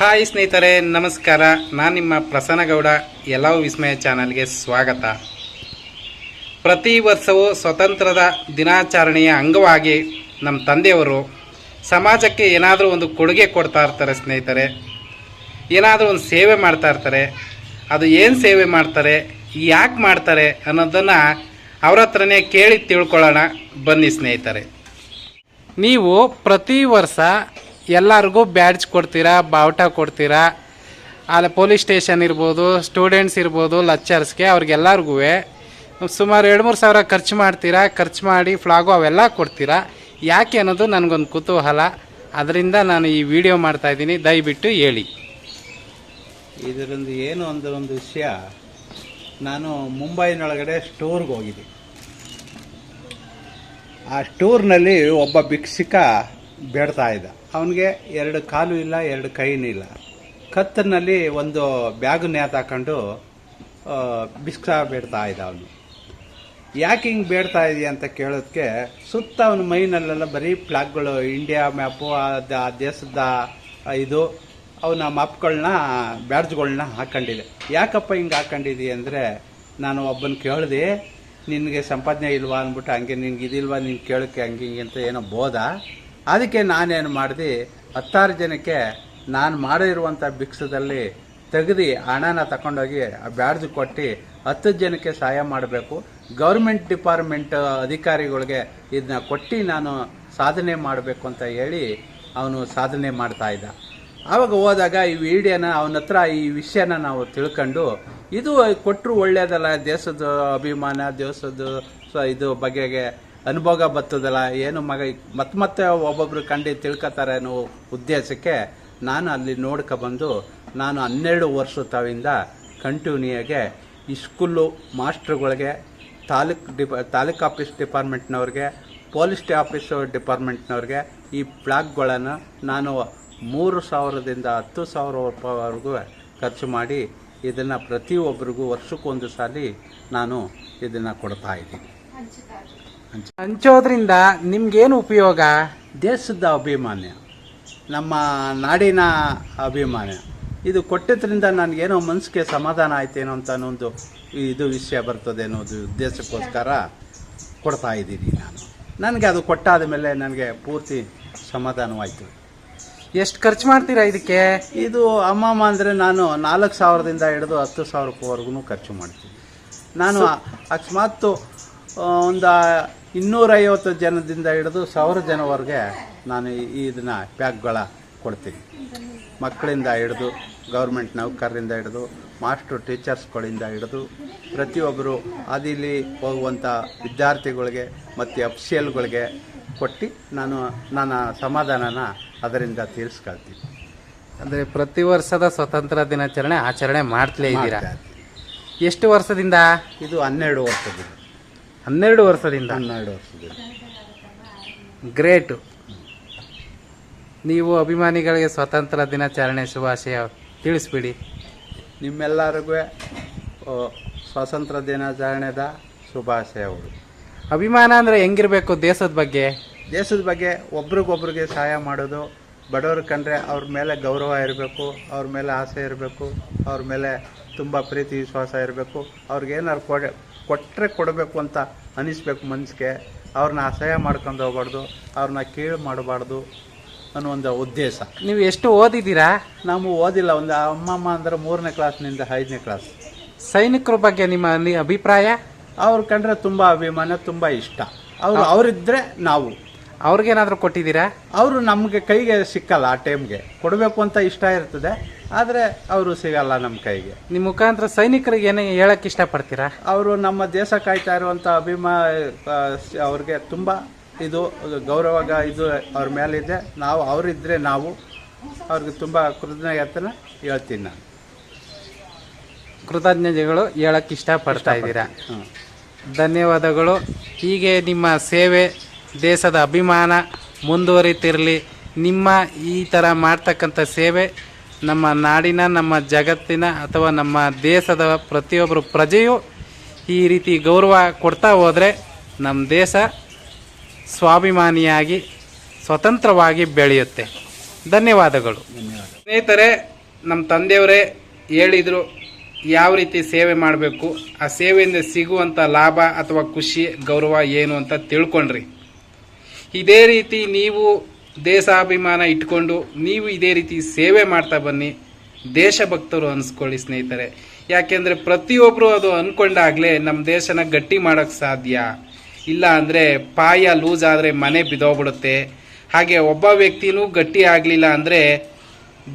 Hi ಸ್ನೇಹಿತರೆ, ನಮಸ್ಕಾರ. ನಾನು ನಿಮ್ಮ ಪ್ರಸನ್ನಗೌಡ ಎಲ್ಲವೂ ವಿಸ್ಮಯ ಚಾನಲ್ಗೆ ಸ್ವಾಗತ. ಪ್ರತಿ ವರ್ಷವೂ ಸ್ವತಂತ್ರದ ದಿನಾಚರಣೆಯ ಅಂಗವಾಗಿ ನಮ್ಮ ತಂದೆಯವರು ಸಮಾಜಕ್ಕೆ ಏನಾದರೂ ಒಂದು ಕೊಡುಗೆ ಕೊಡ್ತಾ ಇರ್ತಾರೆ ಸ್ನೇಹಿತರೆ. ಏನಾದರೂ ಒಂದು ಸೇವೆ ಮಾಡ್ತಾ ಇರ್ತಾರೆ. ಅದು ಏನು ಸೇವೆ ಮಾಡ್ತಾರೆ, ಯಾಕೆ ಮಾಡ್ತಾರೆ ಅನ್ನೋದನ್ನು ಅವ್ರ ಹತ್ರನೇ ಕೇಳಿ ತಿಳ್ಕೊಳ್ಳೋಣ. ಬನ್ನಿ ಸ್ನೇಹಿತರೆ. ನೀವು ಪ್ರತಿ ವರ್ಷ ಎಲ್ಲರಿಗೂ ಬ್ಯಾಡ್ಜ್ ಕೊಡ್ತೀರಾ, ಬಾವುಟ ಕೊಡ್ತೀರಾ? ಅಲ್ಲಿ ಪೊಲೀಸ್ ಸ್ಟೇಷನ್ ಇರ್ಬೋದು ಸ್ಟೂಡೆಂಟ್ಸ್ ಇರ್ಬೋದು ಲಚ್ಚರ್ಸ್ಗೆ ಅವ್ರಿಗೆಲ್ಲರಿಗೂ ಸುಮಾರು ಎರಡು ಮೂರು ಸಾವಿರ ಖರ್ಚು ಮಾಡ್ತೀರಾ, ಖರ್ಚು ಮಾಡಿ ಫ್ಲಾಗು ಅವೆಲ್ಲ ಕೊಡ್ತೀರಾ? ಯಾಕೆ ಅನ್ನೋದು ನನಗೊಂದು ಕುತೂಹಲ. ಅದರಿಂದ ನಾನು ಈ ವಿಡಿಯೋ ಮಾಡ್ತಾ ಇದ್ದೀನಿ. ದಯವಿಟ್ಟು ಹೇಳಿ. ಇದರಿಂದ ಏನು ಒಂದು ಒಂದು ವಿಷಯ. ನಾನು ಮುಂಬೈನೊಳಗಡೆ ಸ್ಟೋರ್ಗೆ ಹೋಗಿದ್ದೆ. ಆ ಸ್ಟೋರ್ನಲ್ಲಿ ಒಬ್ಬ ಭಿಕ್ಷುಕ ಬೇಡ್ತಾ ಇದ್ದ. ಅವನಿಗೆ ಎರಡು ಕಾಲು ಇಲ್ಲ, ಎರಡು ಕೈನೂ ಇಲ್ಲ. ಕತ್ತನಲ್ಲಿ ಒಂದು ಬ್ಯಾಗ್ ನೇತಾಕೊಂಡು ಬಿಸ್ಕ ಬೇಡ್ತಾ ಇದ್ದ ಅವನು. ಯಾಕೆ ಹಿಂಗೆ ಬೇಡ್ತಾ ಇದೆಯಾ ಅಂತ ಕೇಳೋದಕ್ಕೆ ಸುತ್ತ ಅವನ ಮೈನಲ್ಲೆಲ್ಲ ಬರೀ ಫ್ಲಾಗ್ಗಳು ಇಂಡಿಯಾ ಮ್ಯಾಪು ಆ ದೇಶದ ಇದು, ಅವನ ಮ್ಯಾಪ್ಗಳನ್ನ ಬ್ಯಾಡ್ಜ್ಗಳನ್ನ ಹಾಕ್ಕೊಂಡಿದೆ ಯಾಕಪ್ಪ ಹಿಂಗೆ ಹಾಕ್ಕೊಂಡಿದ್ದಿ ಅಂದರೆ, ನಾನು ಒಬ್ಬನ ಕೇಳಿದೆ, ನಿನಗೆ ಸಂಪಾದನೆ ಇಲ್ವಾ ಅಂದ್ಬಿಟ್ಟು ಹಂಗೆ ನಿನಗೆ ಇದಿಲ್ವಾ, ನೀನು ಕೇಳೋಕ್ಕೆ ಹಂಗೆ ಹಿಂಗೆ ಅಂತ ಏನೋ ಬೋದ ಅದಕ್ಕೆ ನಾನೇನು ಮಾಡಿದೆ, ಹತ್ತಾರು ಜನಕ್ಕೆ ನಾನು ಮಾಡಿರುವಂಥ ಭಿಕ್ಷದಲ್ಲಿ ತೆಗೆದು ಹಣನ ತಗೊಂಡೋಗಿ ಬ್ಯಾಡ್ಜ್ ಕೊಟ್ಟು ಹತ್ತು ಜನಕ್ಕೆ ಸಹಾಯ ಮಾಡಬೇಕು. ಗೌರ್ಮೆಂಟ್ ಡಿಪಾರ್ಟ್ಮೆಂಟ್ ಅಧಿಕಾರಿಗಳಿಗೆ ಇದನ್ನ ಕೊಟ್ಟು ನಾನು ಸಾಧನೆ ಮಾಡಬೇಕು ಅಂತ ಹೇಳಿ ಅವನು ಸಾಧನೆ ಮಾಡ್ತಾ ಇದ್ದ. ಆವಾಗ ಹೋದಾಗ ಈ ವಿಡಿಯೋನ ಅವನ ಹತ್ರ ಈ ವಿಷಯನ ನಾವು ತಿಳ್ಕೊಂಡು, ಇದು ಕೊಟ್ಟರು ಒಳ್ಳೆಯದಲ್ಲ ದೇಶದ ಅಭಿಮಾನ, ದೇಶದ ಸೊ ಇದು ಬಗೆಗೆ ಅನುಭವ ಬತ್ತದಲ್ಲ, ಏನು ಮಗ ಮತ್ತೆ ಮತ್ತೆ ಒಬ್ಬೊಬ್ರು ಕಂಡು ತಿಳ್ಕೊತಾರೆ ಅನ್ನೋ ಉದ್ದೇಶಕ್ಕೆ ನಾನು ಅಲ್ಲಿ ನೋಡ್ಕೊಬಂದು ನಾನು ಹನ್ನೆರಡು ವರ್ಷ ತಾವಿಂದ ಕಂಟಿನ್ಯೂಗೆ ಈ ಸ್ಕೂಲು ಮಾಸ್ಟ್ರುಗಳಿಗೆ, ತಾಲೂಕ್ ಡಿಪ, ತಾಲೂಕ್ ಆಫೀಸ್ ಡಿಪಾರ್ಟ್ಮೆಂಟ್ನವ್ರಿಗೆ, ಪೊಲೀಸ್ ಆಫೀಸ್ ಡಿಪಾರ್ಟ್ಮೆಂಟ್ನವ್ರಿಗೆ ಈ ಫ್ಲಾಗ್ಗಳನ್ನು ನಾನು ಮೂರು ಸಾವಿರದಿಂದ ಹತ್ತು ಸಾವಿರ ರೂಪಾಯಿವರೆಗೂ ಖರ್ಚು ಮಾಡಿ ಇದನ್ನು ಪ್ರತಿಯೊಬ್ಬರಿಗೂ ವರ್ಷಕ್ಕೊಂದು ಸಾಲಿ ನಾನು ಇದನ್ನು ಕೊಡ್ತಾ ಇದ್ದೀನಿ. ಹಂಚೋದ್ರಿಂದ ನಿಮ್ಗೇನು ಉಪಯೋಗ? ದೇಶದ ಅಭಿಮಾನ ನಮ್ಮ ನಾಡಿನ ಅಭಿಮಾನ. ಇದು ಕೊಟ್ಟಿದ್ರಿಂದ ನನಗೇನೋ ಮನಸ್ಸಿಗೆ ಸಮಾಧಾನ ಆಯ್ತೇನೋ ಅಂತ ಅನ್ನೋದು ಇದು ವಿಷಯ ಬರ್ತದೆ ಅನ್ನೋದು ಉದ್ದೇಶಕ್ಕೋಸ್ಕರ ಕೊಡ್ತಾ ಇದ್ದೀನಿ ನಾನು. ನನಗೆ ಅದು ಕೊಟ್ಟಾದ ಮೇಲೆ ನನಗೆ ಪೂರ್ತಿ ಸಮಾಧಾನವಾಯಿತು. ಎಷ್ಟು ಖರ್ಚು ಮಾಡ್ತೀರಾ ಇದಕ್ಕೆ? ಇದು ಅಮ್ಮಮ್ಮ ಅಂದರೆ ನಾನು ನಾಲ್ಕು ಸಾವಿರದಿಂದ ಹಿಡಿದು ಹತ್ತು ಸಾವಿರವರೆಗೂ ಖರ್ಚು ಮಾಡ್ತೀನಿ. ನಾನು ಅಕಸ್ಮಾತ್ ಒಂದು ಇನ್ನೂರೈವತ್ತು ಜನದಿಂದ ಹಿಡಿದು ಸಾವಿರ ಜನವರೆಗೆ ನಾನು ಈ ಇದನ್ನ ಪ್ಯಾಕ್ಗಳ ಕೊಡ್ತೀನಿ. ಮಕ್ಕಳಿಂದ ಹಿಡಿದು ಗೌರ್ಮೆಂಟ್ ನೌಕರರಿಂದ ಹಿಡಿದು ಮಾಸ್ಟ್ರು ಟೀಚರ್ಸ್ಗಳಿಂದ ಹಿಡಿದು ಪ್ರತಿಯೊಬ್ಬರು ಅದಿಲ್ಲಿ ಹೋಗುವಂಥ ವಿದ್ಯಾರ್ಥಿಗಳಿಗೆ ಮತ್ತು ಅಫ್ಸಿಯಲ್ಗಳಿಗೆ ಕೊಟ್ಟು ನಾನು ನನ್ನ ಸಮಾಧಾನನ ಅದರಿಂದ ತೀರಿಸ್ಕೊಳ್ತೀನಿ. ಅಂದರೆ ಪ್ರತಿ ವರ್ಷದ ಸ್ವತಂತ್ರ ದಿನಾಚರಣೆ ಆಚರಣೆ ಮಾಡ್ತಲೇ ಇದ್ದೀರಾ? ಎಷ್ಟು ವರ್ಷದಿಂದ? ಇದು ಹನ್ನೆರಡು ವರ್ಷದ ಹನ್ನೆರಡು ವರ್ಷದಿಂದ. ಹನ್ನೆರಡು ವರ್ಷದಿಂದ. ಗ್ರೇಟು. ನೀವು ಅಭಿಮಾನಿಗಳಿಗೆ ಸ್ವಾತಂತ್ರ್ಯ ದಿನಾಚರಣೆ ಶುಭಾಶಯ ತಿಳಿಸ್ಬಿಡಿ. ನಿಮ್ಮೆಲ್ಲರಿಗೂ ಸ್ವಾತಂತ್ರ್ಯ ದಿನಾಚರಣೆದ ಶುಭಾಶಯಗಳು. ಅಭಿಮಾನ ಅಂದರೆ ಹೆಂಗಿರಬೇಕು ದೇಶದ ಬಗ್ಗೆ? ದೇಶದ ಬಗ್ಗೆ ಒಬ್ರಿಗೊಬ್ರಿಗೆ ಸಹಾಯ ಮಾಡೋದು ಬಡವರು ಕಂಡ್ರೆ ಅವ್ರ ಮೇಲೆ ಗೌರವ ಇರಬೇಕು ಅವ್ರ ಮೇಲೆ ಆಸೆ ಇರಬೇಕು ಅವ್ರ ಮೇಲೆ ತುಂಬ ಪ್ರೀತಿ ವಿಶ್ವಾಸ ಇರಬೇಕು ಅವ್ರಿಗೇನಾರು ಕೊಡ ಕೊಟ್ಟರೆ ಕೊಡಬೇಕು ಅಂತ ಅನಿಸ್ಬೇಕು ಮನಸ್ಸಿಗೆ. ಅವ್ರನ್ನ ಅಸಹ್ಯ ಮಾಡ್ಕೊಂಡು ಹೋಗ್ಬಾರ್ದು ಅವ್ರನ್ನ ಕೀಳು ಮಾಡಬಾರ್ದು ಅನ್ನೋ ಒಂದು ಉದ್ದೇಶ. ನೀವು ಎಷ್ಟು ಓದಿದ್ದೀರಾ? ನಾವು ಓದಿಲ್ಲ ಒಂದು ಅಮ್ಮಮ್ಮ ಅಂದ್ರೆ ಮೂರನೇ ಕ್ಲಾಸ್ನಿಂದ ಐದನೇ ಕ್ಲಾಸ್. ಸೈನಿಕರ ಬಗ್ಗೆ ನಿಮ್ಮ ನಿ- ಅಭಿಪ್ರಾಯ? ಅವ್ರು ಕಂಡ್ರೆ ತುಂಬ ಅಭಿಮಾನ ತುಂಬ ಇಷ್ಟ. ಅವರು ಅವರಿದ್ದರೆ ನಾವು. ಅವ್ರಿಗೇನಾದ್ರೂ ಕೊಟ್ಟಿದ್ದೀರಾ? ಅವರು ನಮಗೆ ಕೈಗೆ ಸಿಕ್ಕಲ್ಲ ಆ ಟೈಮ್ಗೆ. ಕೊಡಬೇಕು ಅಂತ ಇಷ್ಟ ಇರ್ತದೆ ಆದರೆ ಅವರು ಸಿಗಲ್ಲ ನಮ್ಮ ಕೈಗೆ. ನಿಮ್ಮ ಮುಖಾಂತರ ಸೈನಿಕರಿಗೆ ಏನೇ ಹೇಳಕ್ ಇಷ್ಟಪಡ್ತೀರಾ? ಅವರು ನಮ್ಮ ದೇಶ ಕಾಯ್ತಾ ಇರುವಂಥ ಅಭಿಮಾ ಅವ್ರಿಗೆ ತುಂಬ ಇದು ಗೌರವ ಇದು ಅವ್ರ ಮೇಲಿದೆ. ನಾವು ಅವರಿದ್ದರೆ ನಾವು ಅವ್ರಿಗೆ ತುಂಬ ಕೃತಜ್ಞತೆನ ಹೇಳ್ತೀನಿ ನಾನು. ಕೃತಜ್ಞತೆಗಳು ಹೇಳಕ್ಕೆ ಇಷ್ಟಪಡ್ತಾ ಇದ್ದೀರಾ. ಧನ್ಯವಾದಗಳು. ಹೀಗೆ ನಿಮ್ಮ ಸೇವೆ ದೇಶದ ಅಭಿಮಾನ ಮುಂದುವರಿತಿರಲಿ. ನಿಮ್ಮ ಈ ಥರ ಮಾಡ್ತಕ್ಕಂಥ ಸೇವೆ ನಮ್ಮ ನಾಡಿನ ನಮ್ಮ ಜಗತ್ತಿನ ಅಥವಾ ನಮ್ಮ ದೇಶದ ಪ್ರತಿಯೊಬ್ಬರು ಪ್ರಜೆಯು ಈ ರೀತಿ ಗೌರವ ಕೊಡ್ತಾ ಹೋದರೆ ನಮ್ಮ ದೇಶ ಸ್ವಾಭಿಮಾನಿಯಾಗಿ ಸ್ವತಂತ್ರವಾಗಿ ಬೆಳೆಯುತ್ತೆ. ಧನ್ಯವಾದಗಳು. ಧನ್ಯವಾದ. ಸ್ನೇಹಿತರೆ ನಮ್ಮ ತಂದೆಯವರೇ ಹೇಳಿದರು ಯಾವ ರೀತಿ ಸೇವೆ ಮಾಡಬೇಕು ಆ ಸೇವೆಯಿಂದ ಸಿಗುವಂಥ ಲಾಭ ಅಥವಾ ಖುಷಿ ಗೌರವ ಏನು ಅಂತ ತಿಳ್ಕೊಂಡ್ರಿ. ಇದೇ ರೀತಿ ನೀವು ದೇಶಾಭಿಮಾನ ಇಟ್ಕೊಂಡು ನೀವು ಇದೇ ರೀತಿ ಸೇವೆ ಮಾಡ್ತಾ ಬನ್ನಿ. ದೇಶಭಕ್ತರು ಅನ್ಸ್ಕೊಳ್ಳಿ ಸ್ನೇಹಿತರೆ. ಯಾಕೆಂದರೆ ಪ್ರತಿಯೊಬ್ಬರು ಅದು ಅಂದ್ಕೊಂಡಾಗಲೇ ನಮ್ಮ ದೇಶನ ಗಟ್ಟಿ ಮಾಡೋಕ್ಕೆ ಸಾಧ್ಯ. ಇಲ್ಲ ಅಂದರೆ ಪಾಯ ಲೂಸ್ ಆದರೆ ಮನೆ ಬಿದೋಗ್ಬಿಡುತ್ತೆ. ಹಾಗೆ ಒಬ್ಬ ವ್ಯಕ್ತಿನೂ ಗಟ್ಟಿ ಆಗಲಿಲ್ಲ ಅಂದರೆ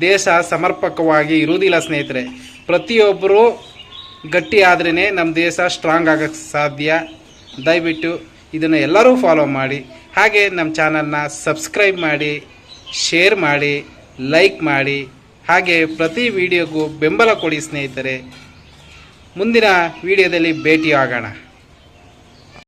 ದೇಶ ಸಮರ್ಪಕವಾಗಿ ಇರುವುದಿಲ್ಲ ಸ್ನೇಹಿತರೆ. ಪ್ರತಿಯೊಬ್ಬರು ಗಟ್ಟಿ ಆದ್ರೇ ನಮ್ಮ ದೇಶ ಸ್ಟ್ರಾಂಗ್ ಆಗಕ್ಕೆ ಸಾಧ್ಯ. ದಯವಿಟ್ಟು ಇದನ್ನು ಎಲ್ಲರೂ ಫಾಲೋ ಮಾಡಿ. ಹಾಗೆ ನಮ್ಮ ಚಾನಲ್ನ ಸಬ್ಸ್ಕ್ರೈಬ್ ಮಾಡಿ, ಶೇರ್ ಮಾಡಿ, ಲೈಕ್ ಮಾಡಿ, ಹಾಗೆ ಪ್ರತಿ ವಿಡಿಯೋಗೂ ಬೆಂಬಲ ಕೊಡಿ ಸ್ನೇಹಿತರೆ. ಮುಂದಿನ ವಿಡಿಯೋದಲ್ಲಿ ಭೇಟಿಯಾಗೋಣ.